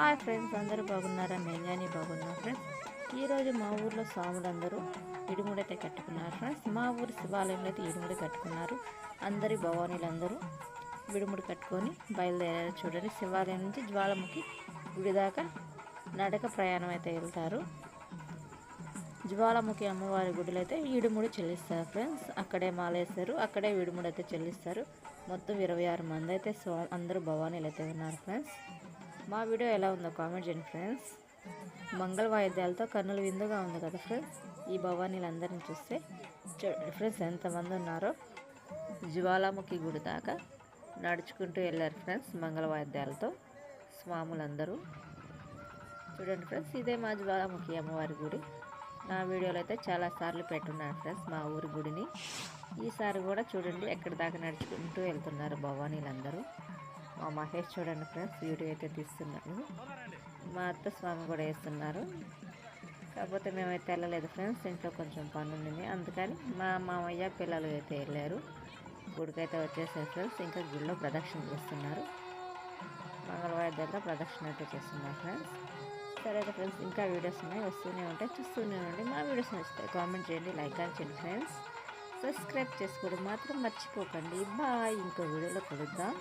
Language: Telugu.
హాయ్ ఫ్రెండ్స్ అందరూ బాగున్నారా? మేము కానీ బాగున్నాం ఫ్రెండ్స్ ఈరోజు మా ఊర్లో స్వాములందరూ ఇడుముడైతే కట్టుకున్నారు ఫ్రెండ్స్ మా ఊరి శివాలయంలో అయితే ఇడుముడి కట్టుకున్నారు. అందరి భవానీలందరూ విడుముడి కట్టుకొని బయలుదేరారు చూడండి. శివాలయం నుంచి జ్వాలముఖి గుడి దాకా నడక ప్రయాణం అయితే వెళ్తారు. జ్వాలాముఖి అమ్మవారి గుడిలో అయితే ఈడుముడి చెల్లిస్తారు ఫ్రెండ్స్ అక్కడే మాలేస్తారు. అక్కడే విడుముడి అయితే చెల్లిస్తారు. మొత్తం ఇరవై ఆరు మంది అయితే స్వా అందరూ భవానీలు అయితే ఉన్నారు ఫ్రెండ్స్ మా వీడియో ఎలా ఉందో కామెంట్ చేయండి ఫ్రెండ్స్. మంగళ వాయిద్యాలతో కన్నుల విందుగా ఉంది కదా ఫ్రెండ్స్. ఈ భవానీలందరిని చూస్తే చూడండి ఫ్రెండ్స్ ఎంతమంది ఉన్నారో. జ్వాలాముఖి గుడి దాకా నడుచుకుంటూ వెళ్ళారు ఫ్రెండ్స్ మంగళ వాయిద్యాలతో స్వాములందరూ. చూడండి ఫ్రెండ్స్ ఇదే మా జ్వాలాముఖి అమ్మవారి గుడి. నా వీడియోలో అయితే చాలా సార్లు పెట్టున్నాను ఫ్రెండ్స్ మా ఊరి గుడిని. ఈసారి కూడా చూడండి ఎక్కడి దాకా నడుచుకుంటూ వెళ్తున్నారు భవానీలందరూ. మా మహేష్ చూడండి ఫ్రెండ్స్ వీడియో అయితే తీస్తున్నాడు మా అత్త స్వామి కూడా వేస్తున్నారు. కాకపోతే మేమైతే వెళ్ళలేదు ఫ్రెండ్స్ ఇంట్లో కొంచెం పని ఉండింది. అందుకని మా మామయ్య పిల్లలు అయితే వెళ్ళారు. గుడికైతే వచ్చేసారు ఫ్రెండ్స్ ఇంకా గుడిలో ప్రదక్షిణ చేస్తున్నారు. మంగళవాయిద్యంలో ప్రదక్షిణ అయితే చేస్తున్నారు ఫ్రెండ్స్. సరే అయితే ఫ్రెండ్స్ ఇంకా వీడియోస్ ఉన్నాయి వస్తూనే ఉంటాయి చూస్తూనే ఉండి మా వీడియోస్ నచ్చుతాయి కామెంట్ చేయండి లైక్ అని చేయండి ఫ్రెండ్స్. సబ్స్క్రైబ్ చేసుకోవడం మాత్రం మర్చిపోకండి. బాయ్ ఇంకో వీడియోలో కలుద్దాం.